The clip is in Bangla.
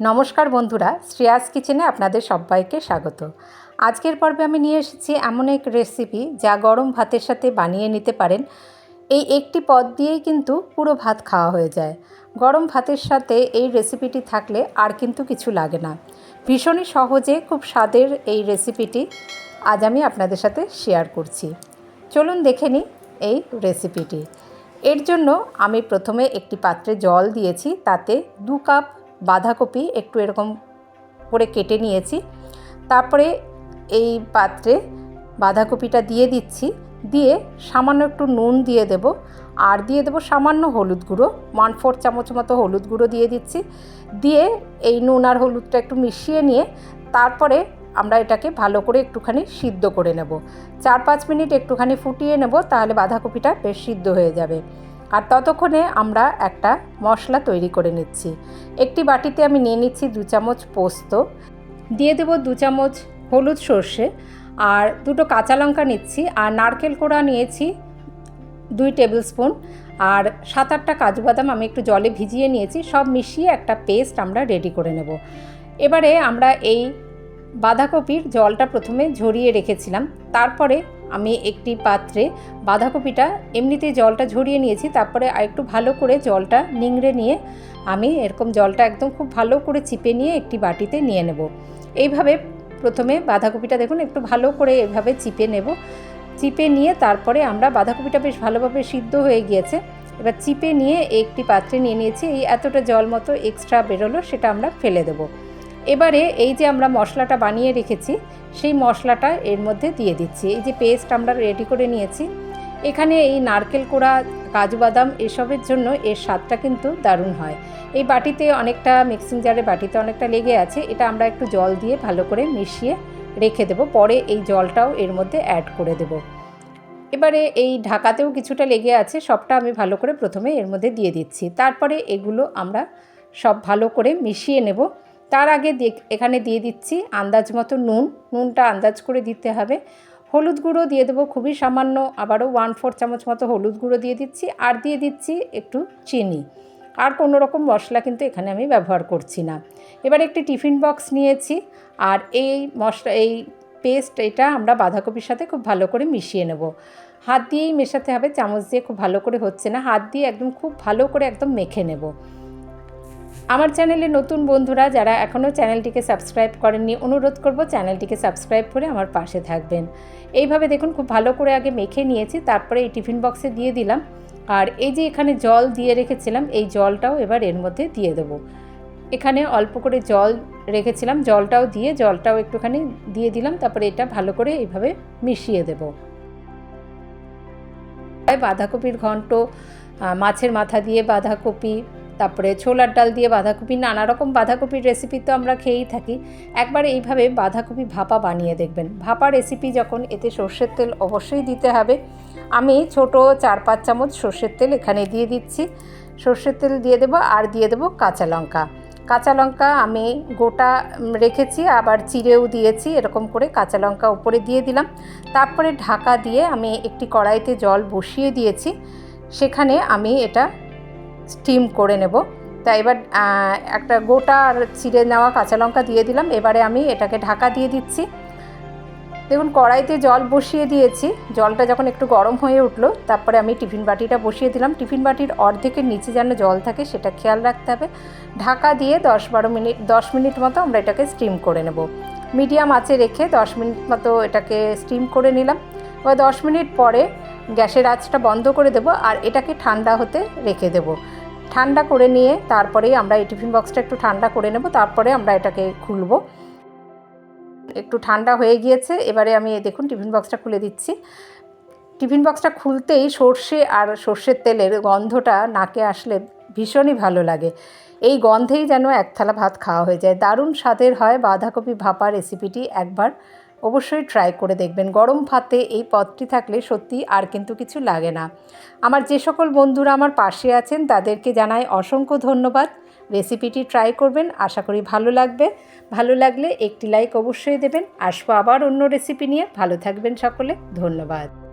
নমস্কার বন্ধুরা, শ্রেয়াস কিচেনে আপনাদের সবাইকে স্বাগত। আজকের পর্বে আমি নিয়ে এসেছি এমন এক রেসিপি যা গরম ভাতের সাথে বানিয়ে নিতে পারেন। এই একটি পদ দিয়েই কিন্তু পুরো ভাত খাওয়া হয়ে যায়। গরম ভাতের সাথে এই রেসিপিটি থাকলে আর কিন্তু কিছু লাগে না। ভীষণই সহজে খুব স্বাদের এই রেসিপিটি আজ আমি আপনাদের সাথে শেয়ার করছি। চলুন দেখে নিই এই রেসিপিটি এর জন্য আমি প্রথমে একটি পাত্রে জল দিয়েছি, তাতে দু কাপ বাঁধাকপি একটু এরকম করে কেটে নিয়েছি। তারপরে এই পাত্রে বাঁধাকপিটা দিয়ে দিচ্ছি। দিয়ে সামান্য একটু নুন দিয়ে দেব। আর দিয়ে দেবো সামান্য হলুদ গুঁড়ো। ওয়ান ফোর চামচ মতো হলুদ গুঁড়ো দিয়ে দিচ্ছি। দিয়ে এই নুন আর হলুদটা একটু মিশিয়ে নিয়ে তারপরে আমরা এটাকে ভালো করে একটুখানি সিদ্ধ করে নেব। চার পাঁচ মিনিট একটুখানি ফুটিয়ে নেব, তাহলে বাঁধাকপিটা বেশ সিদ্ধ হয়ে যাবে। আর ততক্ষণে আমরা একটা মশলা তৈরি করে নিচ্ছি। একটি বাটিতে আমি নিয়ে নিচ্ছি দু চামচ পোস্ত, দিয়ে দেব দু চামচ হলুদ সর্ষে, আর দুটো কাঁচা লঙ্কা নিচ্ছি, আর নারকেল কোড়া নিয়েছি দুই টেবিল স্পুন আর সাত আটটা কাজু বাদাম আমি একটু জলে ভিজিয়ে নিয়েছি, সব মিশিয়ে একটা পেস্ট আমরা রেডি করে নেব। এবারে আমরা এই বাঁধাকপির জলটা প্রথমে ঝরিয়ে রেখেছিলাম, তারপরে আমি একটি পাত্রে বাঁধাকপিটা এমনিতেই জলটা ঝরিয়ে নিয়েছি, তারপরে একটু ভালো করে জলটা নিংড়ে নিয়ে আমি এরকম জলটা একদম খুব ভালো করে চিপে নিয়ে একটি বাটিতে নিয়ে নেব। এইভাবে প্রথমে বাঁধাকপিটা দেখুন, একটু ভালো করে এভাবে চিপে নেব। চিপে নিয়ে তারপরে আমরা, বাঁধাকপিটা বেশ ভালোভাবে সিদ্ধ হয়ে গিয়েছে, এবার চিপে নিয়ে একটি পাত্রে নিয়ে নিয়েছি, এই এতটা জল মতো এক্সট্রা বেরোলো, সেটা আমরা ফেলে দেবো। এবারে এই যে আমরা মশলাটা বানিয়ে রেখেছি, সেই মশলাটা এর মধ্যে দিয়ে দিচ্ছি। এই যে পেস্ট আমরা রেডি করে নিয়েছি। এখানে এই নারকেল কোড়া, কাজু বাদাম এসবের জন্য এর স্বাদটা কিন্তু দারুণ হয়। এই বাটিতে অনেকটা মিক্সিং জারে বাটিতে অনেকটা লেগে আছে। এটা আমরা একটু জল দিয়ে ভালো করে মিশিয়ে রেখে দেব। পরে এই জলটাও এর মধ্যে অ্যাড করে দেব। এবারে এই ঢাকাতেও কিছুটা লেগে আছে। সবটা আমি ভালো করে প্রথমে এর মধ্যে দিয়ে দিচ্ছি। তারপরে এগুলো আমরা সব ভালো করে মিশিয়ে নেব। তার আগে এখানে দিয়ে দিচ্ছি আন্দাজ মতো নুন। নুনটা আন্দাজ করে দিতে হবে। হলুদ গুঁড়ো দিয়ে দেবো খুবই সামান্য। আবারও ওয়ান ফোর চামচ মতো হলুদ গুঁড়ো দিয়ে দিচ্ছি। আর দিয়ে দিচ্ছি একটু চিনি। আর কোনো রকম মশলা কিন্তু এখানে আমি ব্যবহার করছি না। এবার একটি টিফিন বক্স নিয়েছি। আর এই মশলা, এই পেস্ট এটা আমরা বাঁধাকপির সাথে খুব ভালো করে মিশিয়ে নেব। হাত দিয়েই মেশাতে হবে। চামচ দিয়ে খুব ভালো করে হচ্ছে না। হাত দিয়ে একদম খুব ভালো করে একদম মেখে নেব। আমার চ্যানেলে নতুন বন্ধুরা যারা এখনও চ্যানেলটিকে সাবস্ক্রাইব করেননি, অনুরোধ করব চ্যানেলটিকে সাবস্ক্রাইব করে আমার পাশে থাকবেন। এইভাবে দেখুন, খুব ভালো করে আগে মেখে নিয়েছি, তারপরে এই টিফিন বক্সে দিয়ে দিলাম। আর এই যে এখানে জল দিয়ে রেখেছিলাম, এই জলটাও এবার এর মধ্যে দিয়ে দেবো। এখানে অল্প করে জল রেখেছিলাম, জলটাও দিয়ে, জলটাও একটুখানি দিয়ে দিলাম, তারপরে এটা ভালো করে এইভাবে মিশিয়ে দেব। বাঁধাকপির ঘন্ট মাছের মাথা দিয়ে বাঁধাকপি তারপরে ছোলার ডাল দিয়ে বাঁধাকপি নানা রকম বাঁধাকপির রেসিপি তো আমরা খেয়েই থাকি। একবার এইভাবে বাঁধাকপি ভাপা বানিয়ে দেখবেন। ভাপা রেসিপি যখন এতে সর্ষের তেল অবশ্যই দিতে হবে। আমি ছোট চার পাঁচ চামচ সর্ষের তেল এখানে দিয়ে দিচ্ছি। সর্ষের তেল দিয়ে দেবো আর দিয়ে দেবো কাঁচা লঙ্কা। কাঁচা লঙ্কা আমি গোটা রেখেছি, আবার চিড়েও দিয়েছি, এরকম করে কাঁচা লঙ্কা উপরে দিয়ে দিলাম। তারপরে ঢাকা দিয়ে আমি একটি কড়াইতে জল বসিয়ে দিয়েছি। সেখানে আমি এটা স্টিম করে নেব। তা এবার একটা গোটা আর চিড়ে নেওয়া কাঁচা লঙ্কা দিয়ে দিলাম। এবারে আমি এটাকে ঢাকা দিয়ে দিচ্ছি। দেখুন, কড়াইতে জল বসিয়ে দিয়েছি। জলটা যখন একটু গরম হয়ে উঠল, তারপরে আমি টিফিন বাটিটা বসিয়ে দিলাম। টিফিন বাটির অর্ধেকের নিচে যেন জল থাকে, সেটা খেয়াল রাখতে হবে। ঢাকা দিয়ে দশ বারো মিনিট, দশ মিনিট মতো আমরা এটাকে স্টিম করে নেব। মিডিয়াম আঁচে রেখে দশ মিনিট মতো এটাকে স্টিম করে নিলাম। এবার দশ মিনিট পরে গ্যাসের আঁচটা বন্ধ করে দেবো আর এটাকে ঠান্ডা হতে রেখে দেবো। ঠান্ডা করে নিয়ে তারপরেই আমরা এই টিফিন বক্সটা একটু ঠান্ডা করে নেব, তারপরে আমরা এটাকে খুলব। একটু ঠান্ডা হয়ে গিয়েছে, এবারে আমি দেখুন টিফিন বক্সটা খুলে দিচ্ছি। টিফিন বক্সটা খুলতেই সর্ষে আর সর্ষের তেলের গন্ধটা নাকে আসলে ভীষণই ভালো লাগে। এই গন্ধেই যেন এক থালা ভাত খাওয়া হয়ে যায়। দারুণ স্বাদের হয় বাঁধাকপি ভাপা রেসিপিটি একবার। অবশ্যই ট্রাই করে দেখবেন। গরম ভাতে এই পদটি থাকলে সত্যি আর কিন্তু কিছু লাগে না। আমার যে সকল বন্ধুরা আমার পাশে আছেন, তাদেরকে জানাই অসংখ্য ধন্যবাদ। রেসিপিটি ট্রাই করবেন, আশা করি ভালো লাগবে। ভালো লাগলে একটি লাইক অবশ্যই দেবেন। আসব আবার অন্য রেসিপি নিয়ে। ভালো থাকবেন সকলে। ধন্যবাদ।